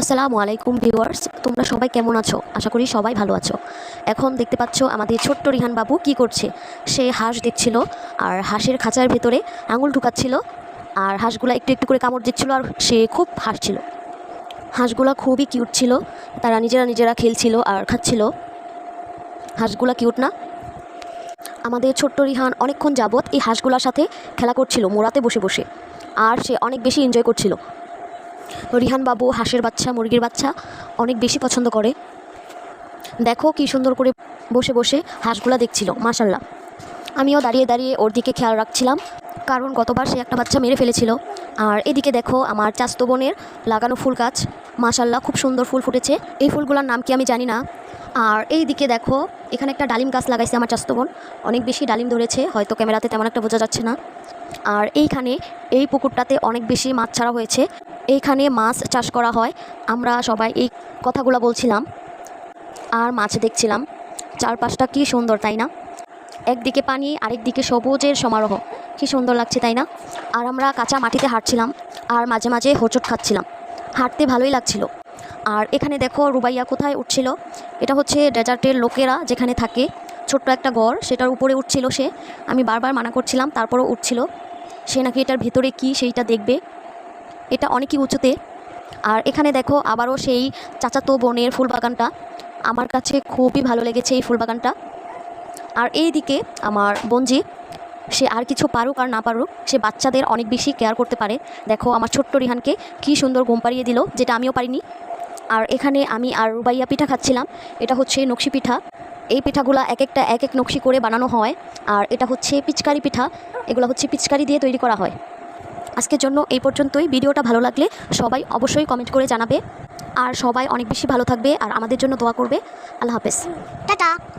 আসসালামু আলাইকুম ভিউয়ার্স, তোমরা সবাই কেমন আছো? আশা করি সবাই ভালো আছো। এখন দেখতে পাচ্ছ আমাদের ছোট্ট রিহান বাবু কি করছে। সে হাঁস দেখছিল আর হাঁসের খাঁচার ভেতরে আঙুল ঢুকাচ্ছিল আর হাঁসগুলা একটু একটু করে কামড় দিচ্ছিল আর সে খুব হাসছিল। হাঁসগুলা খুবই কিউট ছিল, তারা নিজেরা নিজেরা খেলছিল আর খাচ্ছিল। হাঁসগুলা কিউট না? আমাদের ছোট্ট রিহান অনেকক্ষণ যাবৎ এই হাঁসগুলার সাথে খেলা করছিল, মোড়াতে বসে বসে। আর সে অনেক বেশি এনজয় করছিল। রিহান বাবু, হাঁসের বাচ্চা, মুরগির বাচ্চা অনেক বেশি পছন্দ করে। দেখো কি সুন্দর করে বসে বসে হাঁসগুলা দেখছিল মাশাল্লাহ আমিও দাঁড়িয়ে দাঁড়িয়ে ওর দিকে খেয়াল রাখছিলাম, কারণ গতবার সে একটা বাচ্চা মেরে ফেলেছিল। আর এদিকে দেখো আমার চাস্ত বোনের লাগানো ফুল গাছ মাশাল্লাহ খুব সুন্দর ফুল ফুটেছে। এই ফুলগুলোর নাম কি আমি জানি না আর এই দিকে দেখো, এখানে একটা ডালিম গাছ লাগাইছে আমার চাস্তো অনেক বেশি ডালিম ধরেছে, হয়তো ক্যামেরাতে তেমন একটা বোঝা যাচ্ছে না। আর এইখানে, এই পুকুরটাতে অনেক বেশি মাছ ছাড়া হয়েছে। এইখানে মাছ চাষ করা হয়। আমরা সবাই এই কথাগুলো বলছিলাম আর মাছ দেখছিলাম। চারপাশটা কি সুন্দর, তাই না? একদিকে পানি আরেক দিকে সবুজের সমারোহ। কি সুন্দর লাগছে, তাই না? আর আমরা কাঁচা মাটিতে হাঁটছিলাম আর মাঝে মাঝে হোঁচট খাচ্ছিলাম। হাঁটতে ভালোই লাগছিল। আর এখানে দেখো রুবাইয়া কোথায় উঠছিল? এটা হচ্ছে ডেজার্টের লোকেরা যেখানে থাকে। ছোট্ট একটা ঘর, সেটার উপরে উঠছিল সে। আমি বারবার মানা করছিলাম, তারপরও উঠছিল। সে নাকি এটার ভেতরে কি, সেইটা দেখবে। এটা অনেকই উঁচুতে। আর এখানে দেখো আবারও সেই চাচাতো বোনের ফুল বাগানটা আমার কাছে খুবই ভালো লেগেছে এই ফুল বাগানটা আর এই দিকে আমার বোনজি, সে আর কিছু পারুক আর না পারুক, সে বাচ্চাদের অনেক বেশি কেয়ার করতে পারে। দেখো আমার ছোট্ট রিহানকে কী সুন্দর ঘুম পাড়িয়ে দিল, যেটা আমিও পারিনি। আর এখানে আমি আর রুবাইয়া পিঠা খাচ্ছিলাম। এটা হচ্ছে নকশি পিঠা। এই পিঠাগুলা এক একটা এক এক নকশি করে বানানো হয়। আর এটা হচ্ছে পিচকারি পিঠা। এগুলো হচ্ছে পিচকারি দিয়ে তৈরি করা হয়। আজকের জন্য এই পর্যন্তই। ভিডিওটা ভালো লাগলে সবাই অবশ্যই কমেন্ট করে জানাবে। আর সবাই অনেক বেশি ভালো থাকবে আর আমাদের জন্য দোয়া করবে। আল্লাহ হাফেজ। টাটা।